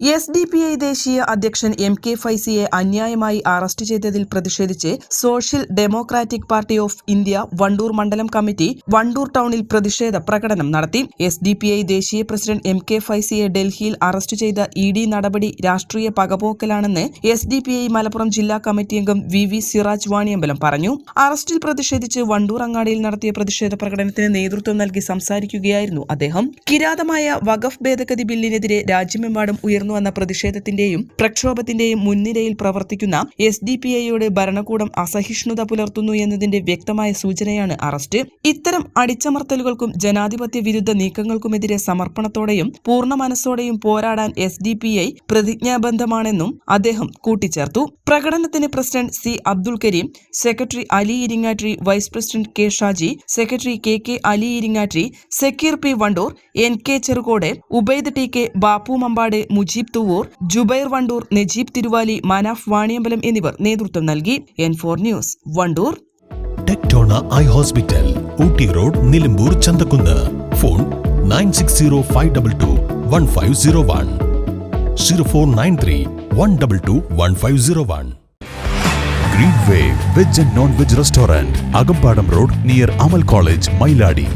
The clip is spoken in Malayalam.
S D P I ദേശീയ അധ്യക്ഷൻ എം കെ ഫൈസിയെ അന്യായമായി അറസ്റ്റ് ചെയ്തതിൽ പ്രതിഷേധിച്ച് social democratic party of India Wandoor മണ്ഡലം കമ്മിറ്റി വണ്ടൂർ ടൗണിൽ പ്രതിഷേധ പ്രകടനം നടത്തി. എസ് ഡി പി ഐ ദേശീയ പ്രസിഡന്റ് എം കെ ഫൈസിയെ ഡൽഹിയിൽ അറസ്റ്റ് ചെയ്ത ഇ ഡി നടപടി രാഷ്ട്രീയ പകപോക്കലാണെന്ന് S D P I Malappuram ജില്ലാ കമ്മിറ്റി അംഗം വി വി സിറാജ് വാണിയമ്പലം പറഞ്ഞു. അറസ്റ്റിൽ പ്രതിഷേധിച്ച് വണ്ടൂർ അങ്ങാടിയിൽ നടത്തിയ പ്രതിഷേധ പ്രകടനത്തിന് നേതൃത്വം നൽകി സംസാരിക്കുകയായിരുന്നു അദ്ദേഹം. കിരാതമായ വഖഫ് ഭേദഗതി ബില്ലിനെതിരെ രാജ്യമെമ്പാടും ഉയർന്നു വന്ന പ്രതിഷേധത്തിന്റെയും പ്രക്ഷോഭത്തിന്റെയും മുൻനിരയിൽ പ്രവർത്തിക്കുന്ന എസ് ഡി പി ഐയോട് ഭരണകൂടം അസഹിഷ്ണുത പുലർത്തുന്നു എന്നതിന്റെ വ്യക്തമായ സൂചനയാണ് അറസ്റ്റ്. ഇത്തരം അടിച്ചമർത്തലുകൾക്കും ജനാധിപത്യ വിരുദ്ധ നീക്കങ്ങൾക്കുമെതിരെ സമർപ്പണത്തോടെയും പൂർണ മനസ്സോടെയും പോരാടാൻ എസ് ഡി പി ഐ പ്രതിജ്ഞാബദ്ധമാണെന്നും അദ്ദേഹം കൂട്ടിച്ചേർത്തു. പ്രകടനത്തിന് president C Abdul Karim secretary Ali Iringattiri vice president K Shaji secretary K K Ali Iringattiri Zakir P Wandoor N K Cherukode Ubaid T K Bappu Mampad Mujeeb Thuvvur Jubair Wandoor Najeeb Thiruvali Manaf Vaniyambalam എന്നിവർ നേതൃത്വം നൽകി. N four news Wandoor. Tectona eye hospital Ooty road Nilambur Chanthakunnu. Phone nine six zero five double two one five zero one. Zero four nine three one double two one five zero one. Green way veg and non veg restaurant Akampadam road near Amal college Mailadi